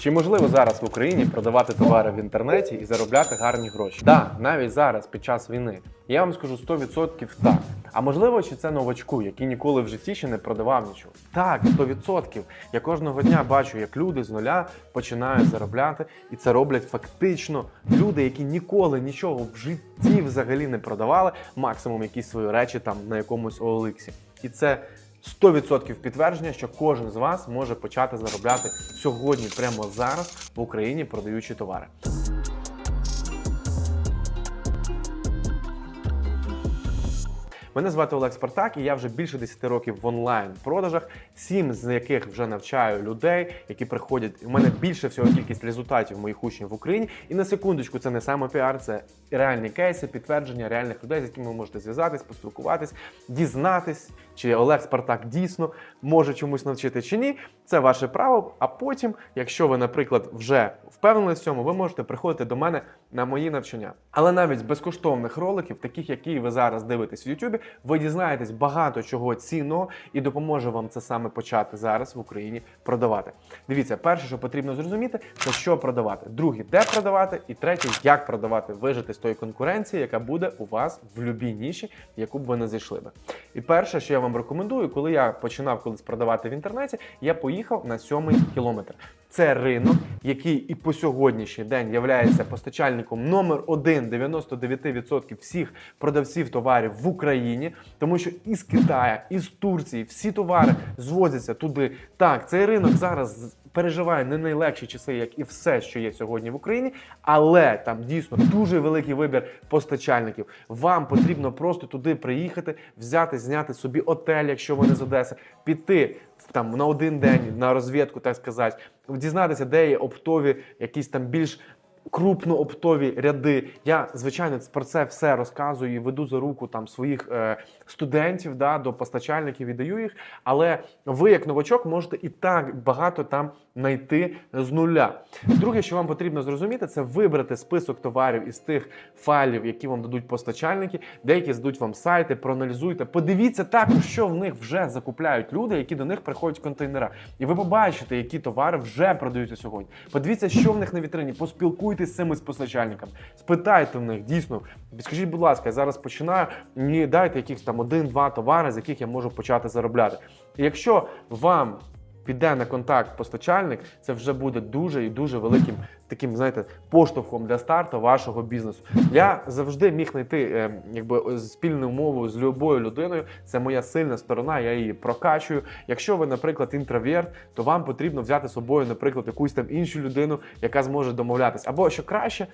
Чи можливо зараз в Україні продавати товари в інтернеті і заробляти гарні гроші? Так, навіть зараз, під час війни. Я вам скажу 100% так. А можливо, чи це новачку, який ніколи в житті ще не продавав нічого? Так, 100%. Я кожного дня бачу, як люди з нуля починають заробляти, і це роблять фактично люди, які ніколи нічого в житті взагалі не продавали, максимум якісь свої речі там на якомусь OLX. І це 100% підтвердження, що кожен з вас може почати заробляти сьогодні, прямо зараз в Україні, продаючи товари. Мене звати Олег Спартак, і я вже більше 10 років в онлайн продажах, сім з яких вже навчаю людей, які приходять. У мене більше всього кількість результатів моїх учнів в Україні. І на секундочку, це не саме піар, це реальні кейси, підтвердження реальних людей, з якими ви можете зв'язатись, поспілкуватись, дізнатись, чи Олег Спартак дійсно може чомусь навчити чи ні. Це ваше право. А потім, якщо ви, наприклад, вже впевнені в цьому, ви можете приходити до мене на мої навчання. Але навіть з безкоштовних роликів, таких які ви зараз дивитесь в Ютубі, ви дізнаєтесь багато чого цінного і допоможе вам це саме почати зараз в Україні продавати. Дивіться, перше, що потрібно зрозуміти, це що продавати. Друге, де продавати, і третє, як продавати, вижити з тої конкуренції, яка буде у вас в любій ніші, яку б ви не зайшли би. І перше, що я вам рекомендую, коли я починав колись продавати в інтернеті, я поїхав на сьомий кілометр. Це ринок, який і по сьогоднішній день є постачальником номер один 99% всіх продавців товарів в Україні, тому що із Китаю, із Турції всі товари звозяться туди. Так, цей ринок зараз переживає не найлегші часи, як і все, що є сьогодні в Україні, але там дійсно дуже великий вибір постачальників. Вам потрібно просто туди приїхати, взяти, зняти собі отель, якщо ви не з Одеси, піти там на один день на розвідку, так сказати, дізнатися, де є оптові, якісь там більш крупнооптові ряди. Я звичайно про це все розказую і веду за руку там своїх е, студентів да, до постачальників і даю їх. Але ви, як новачок, можете і так багато там знайти з нуля. Друге, що вам потрібно зрозуміти, це вибрати список товарів із тих файлів, які вам дадуть постачальники, деякі здадуть вам сайти, проаналізуйте. Подивіться також, що в них вже закупляють люди, які до них приходять в контейнера. І ви побачите, які товари вже продаються сьогодні. Подивіться, що в них на вітрині, поспілкуйтесь з цими спостачальниками. постачальниками, спитайте в них дійсно. Скажіть, будь ласка, я зараз починаю. Мені дайте якихось там один-два товари, з яких я можу почати заробляти. І якщо вам піде на контакт постачальник, це вже буде дуже і дуже великим таким, знаєте, поштовхом для старту вашого бізнесу. Я завжди міг знайти е, якби спільну мову з любою людиною. Це моя сильна сторона, я її прокачую. Якщо ви, наприклад, інтроверт, то вам потрібно взяти з собою, наприклад, якусь там іншу людину, яка зможе домовлятися. Або що краще.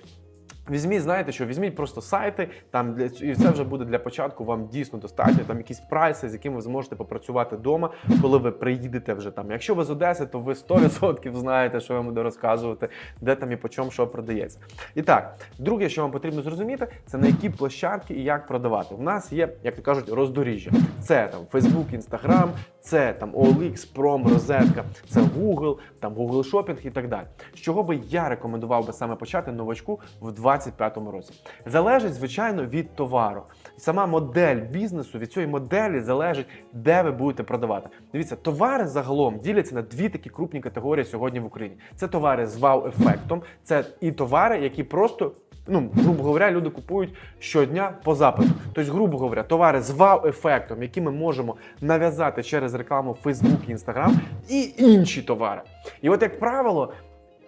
Візьміть, знаєте, що візьміть просто сайти, там для і це вже буде для початку. Вам дійсно достатньо. Там якісь прайси, з якими ви зможете попрацювати вдома, коли ви приїдете вже там. Якщо ви з Одеси, то ви 100% знаєте, що вам буду розказувати, де там і по чому що продається. І так, друге, що вам потрібно зрозуміти, це на які площадки і як продавати. У нас є, як то кажуть, роздоріжжя. Це там Facebook, Instagram, це там OLX, Prom, розетка, це Google, там Google Shopping і так далі. З чого би я рекомендував би саме почати новачку в 2025 році? Залежить, звичайно, від товару. Сама модель бізнесу від цієї моделі залежить, де ви будете продавати. Дивіться, товари загалом діляться на дві такі крупні категорії сьогодні в Україні. Це товари з вау-ефектом, це і товари, які просто ну, грубо говоря, люди купують щодня по запиту. Тобто, грубо говоря, товари з вау-ефектом, які ми можемо нав'язати через рекламу Facebook і Instagram, і інші товари. І от, як правило,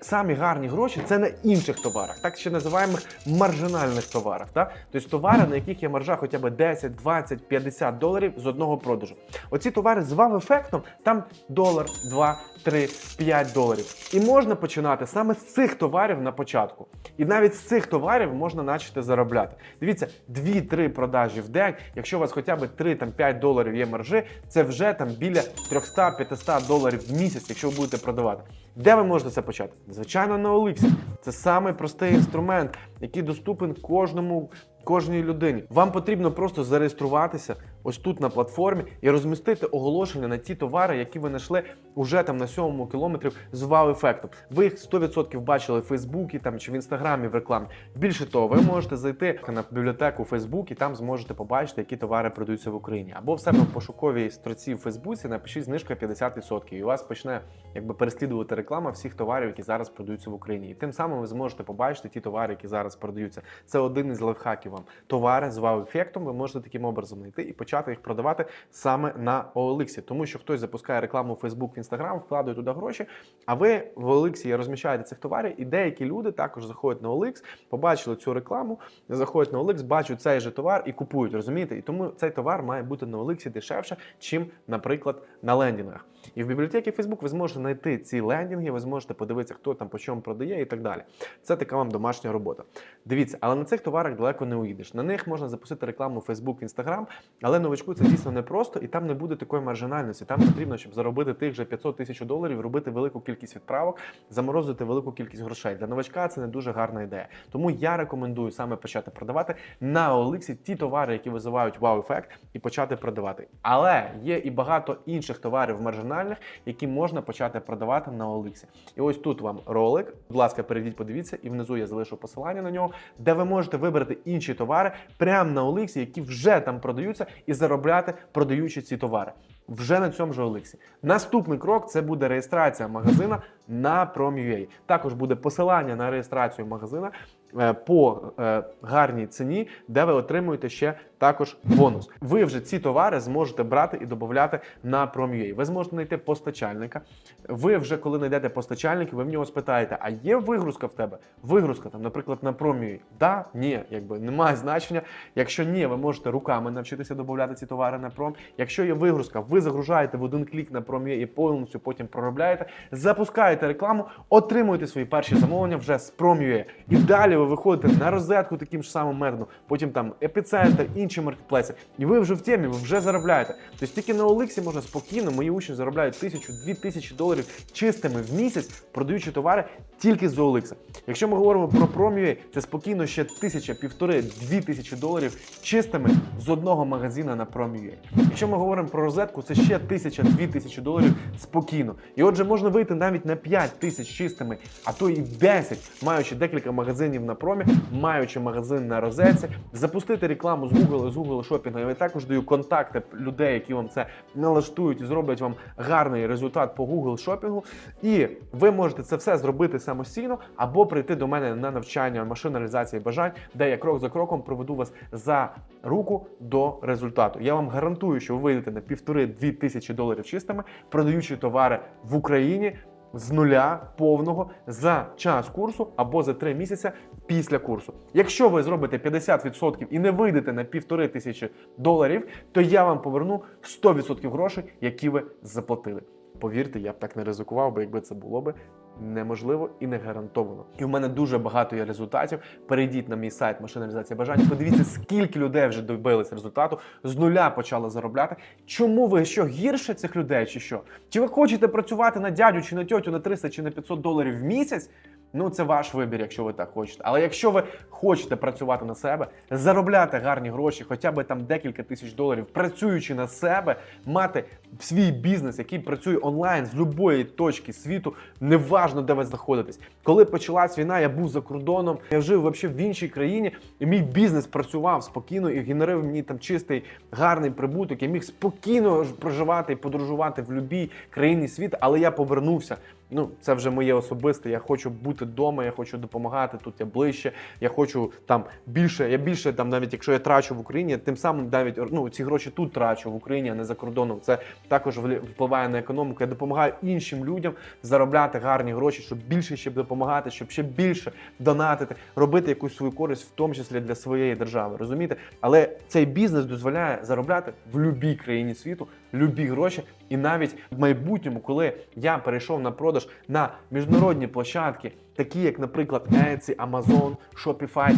самі гарні гроші це на інших товарах, так ще називаємо маржинальних товарах. Так? Тобто товари, на яких є маржа хоча б 10, 20, 50 доларів з одного продажу. Оці товари з вау-ефектом, там долар, 2, 3, 5 доларів. І можна починати саме з цих товарів на початку. І навіть з цих товарів можна почати заробляти. Дивіться, 2-3 продажі в день, якщо у вас хоча б 3-5 доларів є маржи, це вже там біля 300-500 доларів в місяць, якщо ви будете продавати. Де ви можете це почати? Звичайно, на Оликсі. Це самий простий інструмент, який доступен кожному. Кожній людині вам потрібно просто зареєструватися ось тут на платформі і розмістити оголошення на ті товари, які ви знайшли уже там на сьомому кілометрі з вау-ефектом. Ви їх 100% бачили в Фейсбуці там чи в інстаграмі в рекламі. Більше того, ви можете зайти на бібліотеку Фейсбук і там зможете побачити, які товари продаються в Україні. Або в себе в пошуковій строці в Фейсбуці напишіть знижка 50%, і у вас почне якби переслідувати реклама всіх товарів, які зараз продаються в Україні. І тим самим ви зможете побачити ті товари, які зараз продаються. Це один із лайфхаків вам. Товари з вау-ефектом ви можете таким образом знайти і почати їх продавати саме на OLX. Тому що хтось запускає рекламу в Facebook, в Instagram, вкладує туди гроші, а ви в OLX розміщаєте цих товарів, і деякі люди також заходять на OLX, побачили цю рекламу, заходять на OLX, бачать цей же товар і купують, розумієте? І тому цей товар має бути на OLX дешевше, чим, наприклад, на лендінгах. І в бібліотеці Facebook ви зможете знайти ці лендінги, ви зможете подивитися, хто там по чому продає і так далі. Це така вам домашня робота. Дивіться, але на цих товарах далеко не уїдеш. На них можна запустити рекламу в Facebook, Instagram, але новичку це дійсно непросто, і там не буде такої маржинальності. Там потрібно, щоб заробити тих же 500 тисяч доларів, робити велику кількість відправок, заморозити велику кількість грошей. Для новачка це не дуже гарна ідея. Тому я рекомендую саме почати продавати на OLX ті товари, які визивають вау-ефект, і почати продавати. Але є і багато інших товарів маржинальних, які можна почати продавати на OLX. І ось тут вам ролик. Будь ласка, перейдіть, подивіться, і внизу я залишу посилання на нього, де ви можете вибрати інші товари прямо на OLX, які вже там продаються, і заробляти, продаючи ці товари. Вже на цьому ж OLX. Наступний крок це буде реєстрація магазина на Prom.ua. Також буде посилання на реєстрацію магазина е, по е, гарній ціні, де ви отримуєте ще також бонус. Ви вже ці товари зможете брати і додати на Prom.ua. Ви зможете знайти постачальника. Ви вже коли знайдете постачальника, ви в нього спитаєте, а є вигрузка в тебе? Вигрузка там, наприклад, на Prom.ua? Да, ні, якби немає значення. Якщо ні, ви можете руками навчитися додати ці товари на Prom. Якщо є вигрузка, ви загружаєте в один клік на Prom.ua і повністю потім проробляєте, запускаєте рекламу, отримуєте свої перші замовлення вже з Prom.ua. І далі ви виходите на розетку таким ж самим методом, потім там епіцентр, інші маркетплейси. І ви вже в темі, ви вже заробляєте. Тобто тільки на OLX можна спокійно, мої учні заробляють тисячу-дві тисячі доларів чистими в місяць, продаючи товари тільки з OLX. Якщо ми говоримо про Prom.ua, це спокійно ще тисяча, півтори, дві тисячі доларів чистими з одного магазина на Prom.ua. Якщо ми говоримо про розетку, це ще тисяча, дві тисячі доларів спокійно. І отже, можна вийти навіть на 5 тисяч чистими, а то і 10, маючи декілька магазинів на промі, маючи магазин на розетці, запустити рекламу з Google з Google Shopping. Я також даю контакти людей, які вам це налаштують і зроблять вам гарний результат по Google Shopping. І ви можете це все зробити самостійно або прийти до мене на навчання машин реалізації бажань, де я крок за кроком проведу вас за руку до результату. Я вам гарантую, що ви вийдете на півтори-дві тисячі доларів чистими, продаючи товари в Україні. З нуля повного за час курсу або за три місяці після курсу. Якщо ви зробите 50% і не вийдете на півтори тисячі доларів, то я вам поверну 100% грошей, які ви заплатили. Повірте, я б так не ризикував, бо якби це було би неможливо і не гарантовано. І в мене дуже багато є результатів. Перейдіть на мій сайт машиналізація бажань. Подивіться, скільки людей вже добились результату, з нуля почали заробляти. Чому ви що гірше цих людей, чи що? Чи ви хочете працювати на дядю чи на тьотю на 300 чи на 500 доларів в місяць? Ну, це ваш вибір, якщо ви так хочете. Але якщо ви хочете працювати на себе, заробляти гарні гроші, хоча б там декілька тисяч доларів, працюючи на себе, мати свій бізнес, який працює онлайн з будь-якої точки світу, неважно, де ви знаходитесь. Коли почалась війна, я був за кордоном, я жив взагалі в іншій країні, і мій бізнес працював спокійно і генерив мені там чистий гарний прибуток. Я міг спокійно проживати і подорожувати в будь-якій країні світу, але я повернувся. Ну, це вже моє особисте. Я хочу бути вдома, я хочу допомагати. Тут я ближче. Я хочу там більше. Я більше там, навіть якщо я трачу в Україні, тим самим навіть ну ці гроші тут трачу в Україні, а не за кордоном. Це також впливає на економіку. Я допомагаю іншим людям заробляти гарні гроші, щоб більше ще допомагати, щоб ще більше донатити, робити якусь свою користь, в тому числі для своєї держави. Розумієте? Але цей бізнес дозволяє заробляти в будь-якій країні світу любі гроші, і навіть в майбутньому, коли я перейшов на продаж на міжнародні площадки, такі як, наприклад, Etsy, Amazon, Shopify.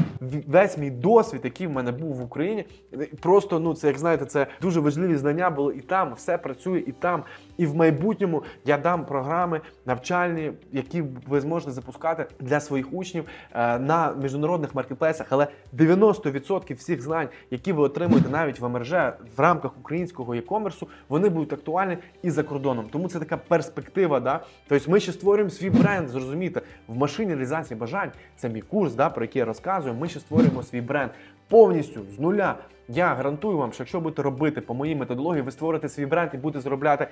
Весь мій досвід, який в мене був в Україні, просто ну це як знаєте, це дуже важливі знання були і там, все працює і там. І в майбутньому я дам програми навчальні, які ви зможете запускати для своїх учнів е, на міжнародних маркетплейсах. Але 90% всіх знань, які ви отримуєте навіть в МРЖ в рамках українського e-комерсу, вони будуть актуальні і за кордоном. Тому це така перспектива. Да? Тобто ми ще створюємо свій бренд. Зрозумієте, в машині реалізації бажань це мій курс, да, про який я розказую. Ми ще створюємо свій бренд повністю з нуля. Я гарантую вам, що якщо будете робити по моїй методології, ви створите свій бренд і будете заробляти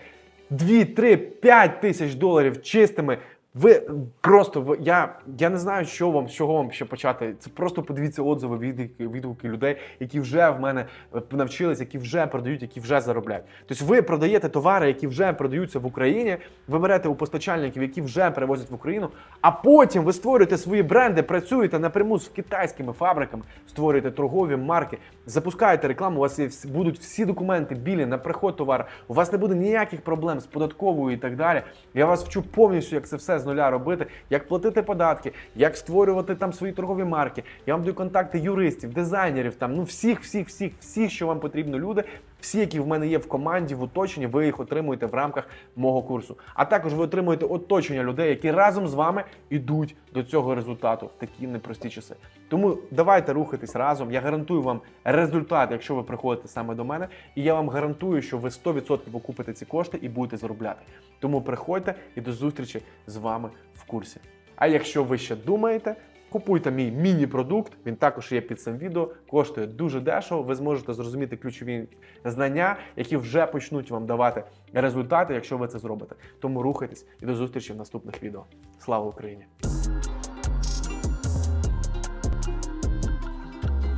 2, 3, 5 тисяч доларів чистими. Ви просто я, я не знаю, що вам з чого вам ще почати. Це просто подивіться отзиви, відгуки, відгуки людей, які вже в мене е, навчились, які вже продають, які вже заробляють. Тобто ви продаєте товари, які вже продаються в Україні. Ви берете у постачальників, які вже перевозять в Україну, а потім ви створюєте свої бренди, працюєте напряму з китайськими фабриками, створюєте торгові марки, запускаєте рекламу. У вас є будуть всі документи білі на приход товару. У вас не буде ніяких проблем з податковою і так далі. Я вас вчу повністю, як це все нуля робити, як платити податки, як створювати там свої торгові марки. Я вам даю контакти юристів, дизайнерів, там ну всіх, всіх, всіх, всіх, що вам потрібно, люди. Всі, які в мене є в команді, в оточенні, ви їх отримуєте в рамках мого курсу. А також ви отримуєте оточення людей, які разом з вами йдуть до цього результату в такі непрості часи. Тому давайте рухатись разом. Я гарантую вам результат, якщо ви приходите саме до мене, і я вам гарантую, що ви 100% окупите ці кошти і будете заробляти. Тому приходьте і до зустрічі з вами в курсі. А якщо ви ще думаєте, Купуйте мій міні-продукт, він також є під цим відео, коштує дуже дешево. Ви зможете зрозуміти ключові знання, які вже почнуть вам давати результати, якщо ви це зробите. Тому рухайтесь і до зустрічі в наступних відео. Слава Україні!